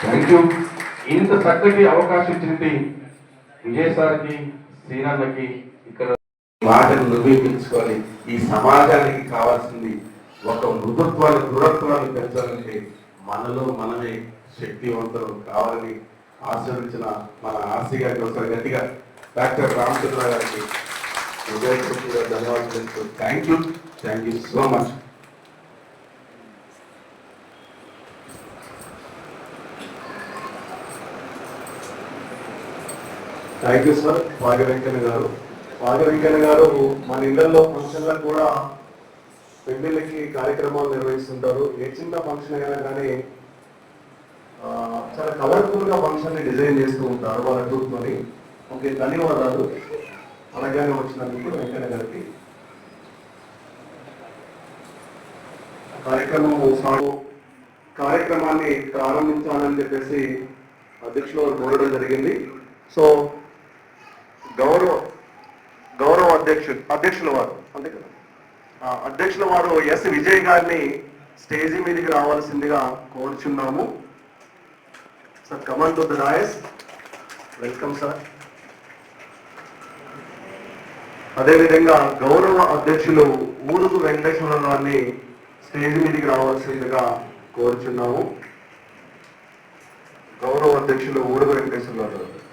Thank you ఇంత చక్కటి అవకాశం ఇచ్చింది విజయ్ సార్కి ఇక్కడ మాటను నిరూపించుకొని ఈ సమాజానికి కావాల్సింది ఒక మృదుత్వాన్ని దృఢత్వాన్ని పెంచాలంటే మనలో మనమే శక్తివంతులు కావాలని ఆశీర్వదించిన మన ఆర్సీ గారికి ఒకసారి గట్టిగా డాక్టర్ రామచంద్ర గారికి హృదయపూర్వకంగా ధన్యవాదాలు thank you thank you so much. Thank you sir Bhagya Venkanna గారు భాగ్య వెంకన్న గారు మన ఇళ్ళలో ఫంక్షన్లకు కూడా పెళ్ళిళ్ళకి కార్యక్రమాలు నిర్వహిస్తుంటారు. ఏ చిన్న ఫంక్షన్ అయినా కానీ చాలా కలర్ఫుల్గా ఫంక్షన్ని డిజైన్ చేస్తూ ఉంటారు వాళ్ళ గ్రూప్తోని ఓకే ధన్యవాదాలు. అనగానే వచ్చినందుకు వెంకన్న గారికి. కార్యక్రమం కార్యక్రమాన్ని ప్రారంభించాలని చెప్పేసి అధ్యక్షులు వారు కోరడం జరిగింది. సో గౌరవ గౌరవ అధ్యక్షుడు అధ్యక్షుల వారు అంతే కదా? ఆ, అధ్యక్షుల వారు ఎస్ విజయ్ గారిని స్టేజీ మీదకి రావాల్సిందిగా కోరుచున్నాము. Sir come to the dais. Welcome sir అదేవిధంగా గౌరవ అధ్యక్షులు ఊరుగు వెంకటేశ్వర గారిని స్టేజ్ మీదకి రావాల్సిందిగా కోరుచున్నాము. గౌరవ అధ్యక్షులు ఊరుగు వెంకటేశ్వర గారు.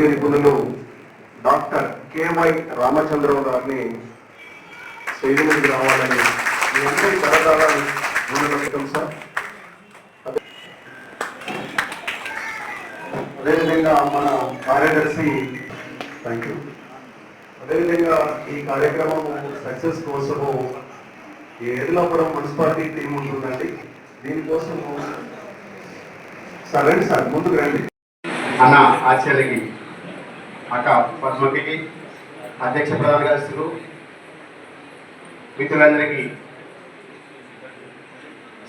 వైద్య నిపుణులు డాక్టర్ కేవై రామచంద్రరావు గారిని స్టేజ్ రావాలని మీ అందరి కరతాల ముందుకు సార్. అదేవిధంగా మన కార్యదర్శి థ్యాంక్ యూ అదేవిధంగా ఈ కార్యక్రమం సక్సెస్ కోసము ఈ ఎర్లాపురం మున్సిపాలిటీ టీం ఉంటుందండి. దీనికోసము సరే సార్ ముందుకు రండి. అన్న ఆచార్యకి అక్క పద్మకి అధ్యక్ష ప్రధాన కార్యదర్శులు మిత్రులందరికీ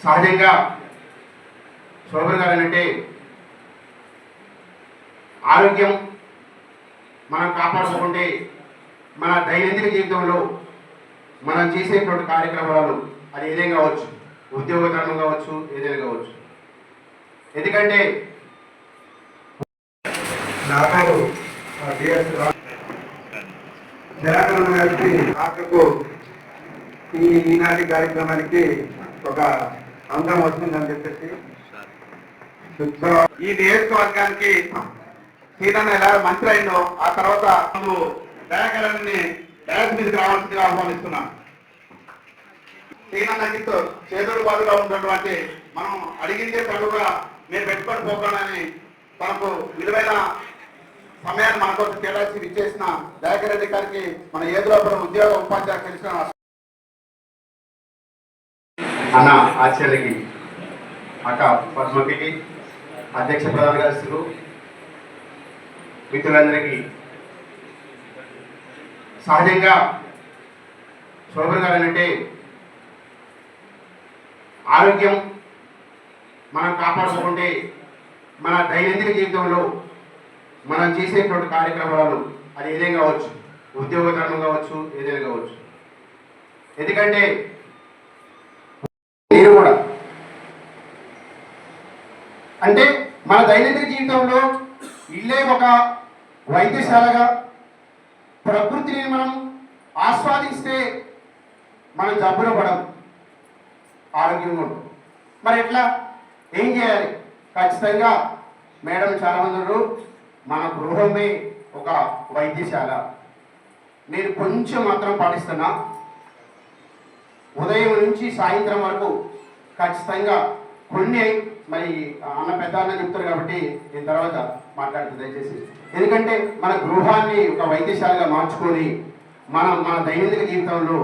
సహజంగా శోభన్ గారు అంటే ఆరోగ్యం మనం కాపాడుకుంటే మన దైనందిన జీవితంలో మనం చేసేటువంటి కార్యక్రమాలు అది ఏదైనా కావచ్చు ఉద్యోగకరణం కావచ్చు ఏదైనా కావచ్చు. ఎందుకంటే నాకు జనార్దన గారికి ఆకకు ఈ ఈనాటి కార్యక్రమానికి ఒక అందం వస్తుందని చెప్పేసి ఈ నియోజకవర్గానికి సీతన్న ఎలా మంత్రి అయిందో ఆ తర్వాత నువ్వు దయాకరాన్ని డయాస్ మీదకి రావాల్సిందిగా ఆహ్వానిస్తున్నాం. సీనన్నకి చేతుడు బాధగా ఉన్నటువంటి మనం అడిగిందే తగుగా మీరు పెట్టుకొని పోకూడదని తనకు విలువైన సమయాన్ని మన కోసం కేటాయించి ఇచ్చేసిన దయాకర్ రెడ్డి గారికి మన ఏదులోపల ఉద్యోగ ఉపాధ్యాయ తెలిసిన అన్న ఆచార్యకి అక్క పద్మకి అధ్యక్ష ప్రధాన కార్యదర్శులు మిత్రులందరికీ సహజంగా శోభన్ గారు అంటే ఆరోగ్యం మనం కాపాడుకుంటే మన దైనందిన జీవితంలో మనం చేసేటువంటి కార్యక్రమాలు అది ఏదైనా కావచ్చు ఉద్యోగకరణం కావచ్చు ఏదైనా కావచ్చు. ఎందుకంటే నేను కూడా అంటే మన దైనందిన జీవితంలో ఇల్లే ఒక వైద్యశాలగా ప్రకృతిని మనం ఆస్వాదిస్తే మనం జబ్బున పడం ఆరోగ్యంగా ఉంటాం. మరి ఎట్లా? ఏం చేయాలి? ఖచ్చితంగా మేడం చాలామంది ఉన్నారు. మన గృహమే ఒక వైద్యశాల. నేను కొంచెం మాత్రం పాటిస్తున్నా. ఉదయం నుంచి సాయంత్రం వరకు ఖచ్చితంగా కొన్ని మరి అన్న పెద్ద అన్న చెప్తారు కాబట్టి నేను తర్వాత మాట్లాడుతుంది దయచేసి. ఎందుకంటే మన గృహాన్ని ఒక వైద్యశాలగా మార్చుకొని మనం మన దైనందిన జీవితంలో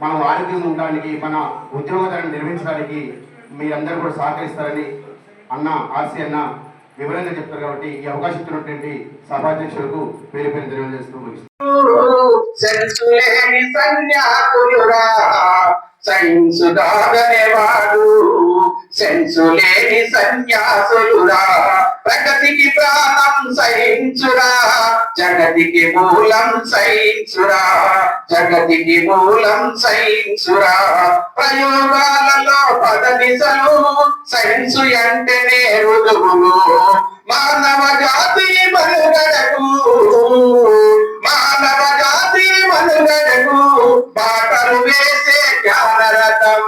మనం ఆరోగ్యంగా ఉండడానికి మన ఉద్యోగదాన్ని నిర్మించడానికి మీరందరూ కూడా సహకరిస్తారని అన్న ఆర్సీ అన్న వివరంగా చెప్తారు కాబట్టి ఈ అవకాశం ఇచ్చినటువంటి సభాధ్యక్షులకు పేరు పేరు తెలియజేస్తూ ముగిస్తున్నాను. సెన్సు లేని సన్యాసులురా. ప్రగతికి ప్రాణం సహించురా జగతికి మూలం సహించురా జగతికి మూలం సహించురా. ప్రయోగాలలో పదనిసలు సహించు అంటేనే రుజువులు. మానవ జాతి మనుగడకు మానవ జాతి మనుగడకు బాటలు వేసే జ్ఞానరథం.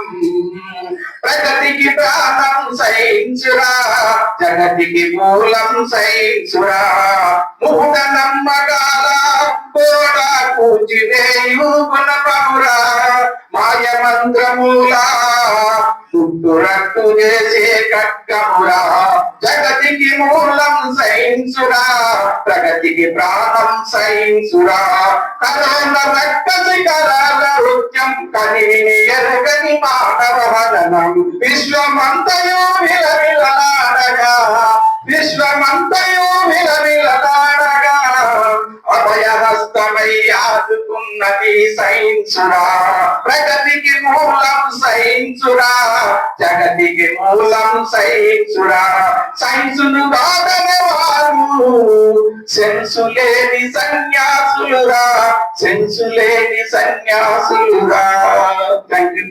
ప్రగతికి ప్రాణం సహించురా. జగతికి మూలం సహించురా. మూఢ నమ్మకాల కోడ కూచివేయు గుణపమురా మాయ మంత్రమూలా చుట్టు రట్టు చేసే కక్కమురా జగతికి మూలం సైన్సురా ప్రగతికి ప్రాణం సైన్సురా కరోనా రక్కసి కరాల నృత్యం కనివిని ఎరగని మానవ వదనం. విశ్వమంతయో విలవిలలాడగా సహించురా ప్రగతికి మూలం సహించురా జగతికి మూలం సహించురా. సైన్సును కాదని వారు సెన్సు లేని సన్యాసులురా సెన్సు లేని సన్యాసులురా. Thank you